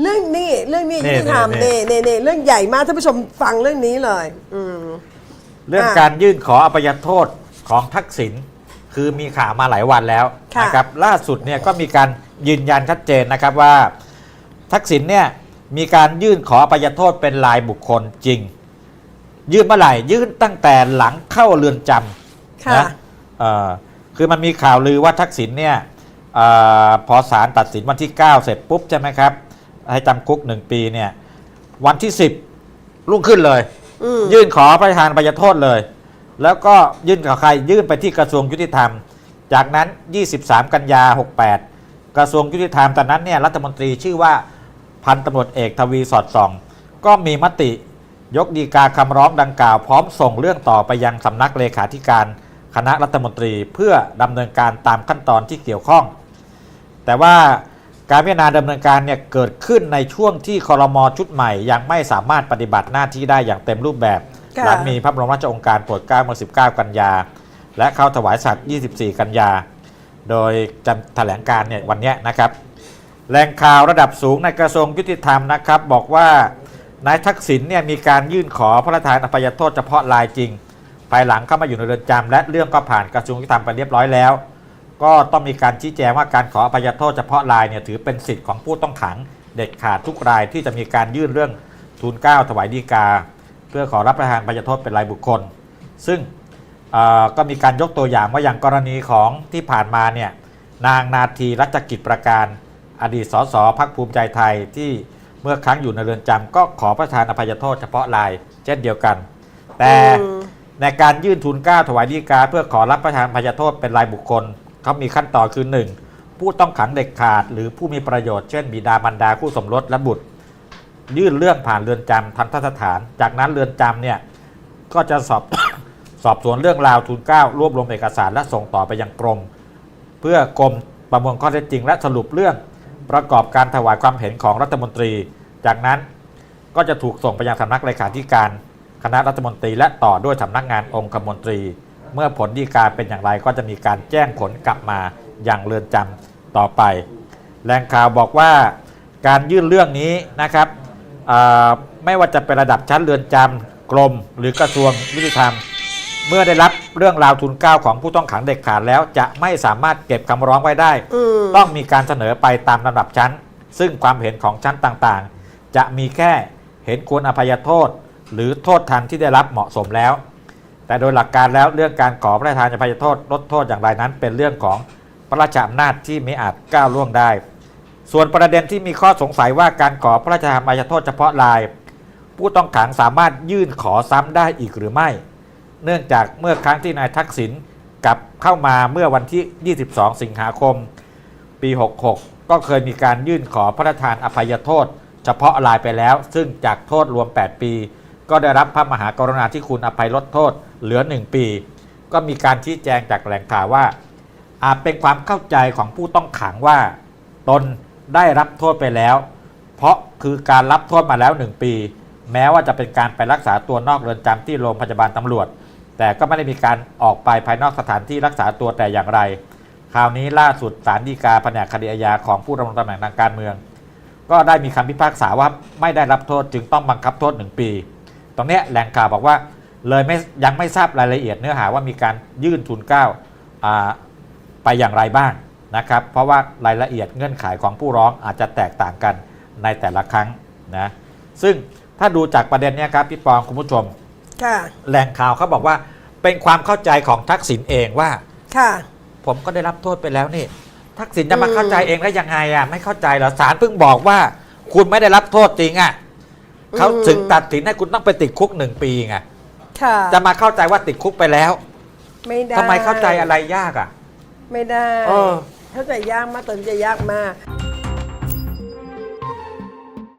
เรื่องนี้เรื่องนี้นี่ที่ทำนี่เน่เน่เน่เรื่องใหญ่มากท่านผู้ชมฟังเรื่องนี้เลย อืม เรื่องอะการยื่นขออภัยโทษของทักษิณคือมีข่าวมาหลายวันแล้วค่ะ นะครับล่าสุดเนี่ยก็มีการยืนยันชัดเจนนะครับว่า ทักษิณเนี่ยมีการยื่นขออภัยโทษเป็นรายบุคคลจริง ยื่นเมื่อไหร่ยื่นตั้งแต่หลังเข้าเรือนจำค่ะ นะเอ่อคือมันมีข่าวลือว่าทักษิณเนี่ยเออพอศาลตัดสินวันที่ 9 เสร็จปุ๊บใช่ไหมครับ ให้จำคุก1ปีเนี่ย วันที่10รุ่งขึ้นเลย อืมยื่นขอประทานประยโทษเลย แล้วก็ยื่นกับใครยื่นไปที่กระทรวงยุติธรรม จากนั้น 23 กันยา 68 กระทรวงยุติธรรมตอนนั้นเนี่ยรัฐมนตรีชื่อว่าพันตำรวจเอกทวีสอดส่อง ก็มีมติยกดีกาคำร้องดังกล่าว พร้อมส่งเรื่องต่อไปยังสำนักเลขาธิการคณะรัฐมนตรีเพื่อดำเนินการตามขั้นตอนที่เกี่ยวข้อง แต่ว่า การพิจารณาดำเนินการเนี่ยเกิดขึ้นในช่วงที่คอรมอชุดใหม่ ยังไม่สามารถปฏิบัติหน้าที่ได้อย่างเต็มรูปแบบค่ะหลังมีพระบรมราชโองการโปรดเกล้าเมื่อ19 กันยา และเข้าถวายสัตย์24 กันยา โดยจะแถลงการเนี่ยวันเนี้ยนะครับแหล่งข่าวระดับสูงในกระทรวงยุติธรรมนะครับ บอกว่านายทักษิณเนี่ยมีการยื่นขอพระราชทานอภัยโทษเฉพาะรายจริง ภายหลังเข้ามาอยู่ในเรือนจำและเรื่องก็ผ่านกระทรวงยุติธรรมไปเรียบร้อยแล้ว ก็ต้องมีการชี้แจงว่าการขออภัยโทษเฉพาะรายเนี่ยถือเป็นสิทธิ์ของผู้ต้องขังเด็ดขาดทุกรายที่จะมีการยื่นเรื่องทูลเกล้าถวายดีกา เพื่อขอรับประทานอภัยโทษเป็นรายบุคคล ซึ่งก็มีการยกตัวอย่างว่าอย่างกรณีของที่ผ่านมาเนี่ยนางนาทีรัชกิจประการ อดีตสสพักภูมิใจไทยที่เมื่อครั้งอยู่ในเรือนจำก็ขอประทานอภัยโทษเฉพาะรายเช่นเดียวกัน แต่ในการยื่นทุนเก้าถวายดีกา เพื่อขอรับประทานอภัยโทษเป็นรายบุคคล เขามีขั้นตอนคือ 1. ผู้ต้องขังเด็กขาด หรือผู้มีประโยชน์เช่น บิดามารดาคู่สมรสและบุตร ยื่นเรื่องผ่านเรือนจำทันทสถาน จากนั้นเรือนจำเนี่ยก็จะสอบสอบสวนเรื่องราวทุนเก้ารวบรวมเอกสารและส่งต่อไปยังกรม เพื่อกรมประมวลข้อเท็จจริง และสรุปเรื่องประกอบการถวายความเห็นของรัฐมนตรี จากนั้นก็จะถูกส่งไปยังสำนักเลขาธิการ คณะรัฐมนตรีและต่อด้วยสำนักงานองคมนตรี เมื่อผลดีกาเป็นอย่างไรก็จะมีการแจ้งผลกลับมาอย่างเรือนจำต่อไป แหล่งข่าวบอกว่าการยื่นเรื่องนี้นะครับอ่าไม่ว่าจะเป็นระดับชั้นเรือนจำกรม หรือกระทรวงยุติธรรม เมื่อได้รับเรื่องราวทุนเกล้าของผู้ต้องขังเด็กขาดแล้วจะไม่สามารถเก็บคำร้องไว้ได้อืมต้องมีการเสนอไปตามลำดับชั้น ซึ่งความเห็นของชั้นต่างๆ จะมีแค่เห็นควรอภัยโทษ หรือโทษทันที่ได้รับเหมาะสมแล้ว แต่โดยหลักการแล้วเรื่องการขอพระราชทานอภัยโทษลดโทษอย่างไรนั้น เป็นเรื่องของพระราชอำนาจที่ไม่อาจก้าวล่วงได้ ส่วนประเด็นที่มีข้อสงสัยว่าการขอพระราชทานอภัยโทษเฉพาะราย ผู้ต้องขังสามารถยื่นขอซ้ำได้อีกหรือไม่ เนื่องจากเมื่อครั้งที่นายทักษิณกลับเข้ามาเมื่อวันที่ 22 สิงหาคม ปี 66 ก็เคยมีการยื่นขอพระราชทานอภัยโทษ เฉพาะรายไปแล้ว ซึ่งจากโทษรวม 8 ปี ก็ได้รับพระมหากรุณาธิคุณอภัยลดโทษเหลือ 1 ปี ก็มีการชี้แจงจากแหล่งข่าวว่า อาจเป็นความเข้าใจของผู้ต้องขังว่า ตนได้รับโทษไปแล้ว เพราะคือการรับโทษมาแล้ว 1 ปี แม้ว่าจะเป็นการไปรักษาตัวนอกเรือนจำที่โรงพยาบาลตำรวจ แต่ก็ไม่ได้มีการออกไปภายนอกสถานที่รักษาตัวแต่อย่างไร คราวนี้ล่าสุดศาลฎีกาแผนกคดีอาญาของผู้ดำรงตำแหน่งทางการเมือง ก็ได้มีคำพิพากษาว่าไม่ได้รับโทษจึงต้องบังคับโทษ 1 ปี รงเนี้ยแหล่งข่าวบอกว่าเลยไม่ยังไม่ทราบรายละเอียดเนื้อหาว่ามีการยื่นทุนเกล้าอ่าไปอย่างไรบ้างนะครับ เพราะว่ารายละเอียดเงื่อนไขของผู้ร้องอาจจะแตกต่างกันในแต่ละครั้งนะซึ่งถ้าดูจากประเด็นเนี้ยครับพี่ปองคุณผู้ชมค่ะแหล่งข่าวเขาบอกว่าเป็นความเข้าใจของทักษิณเองว่าค่ะผมก็ได้รับโทษไปแล้วนี่ ทักษิณจะมาอืมเข้าใจเองได้ยังไงอะไม่เข้าใจเหรอศาลเพิ่งบอกว่า คุณไม่ได้รับโทษจริงอะ เขาถึงตัดสินให้คุณต้องไปติดคุกหนึ่งปีไงค่ะจะมาเข้าใจว่าติดคุกไปแล้วไม่ได้ทำไมเข้าใจอะไรยากอะ ไม่ได้เออ เข้าใจยากมากตอนนจะยากมาก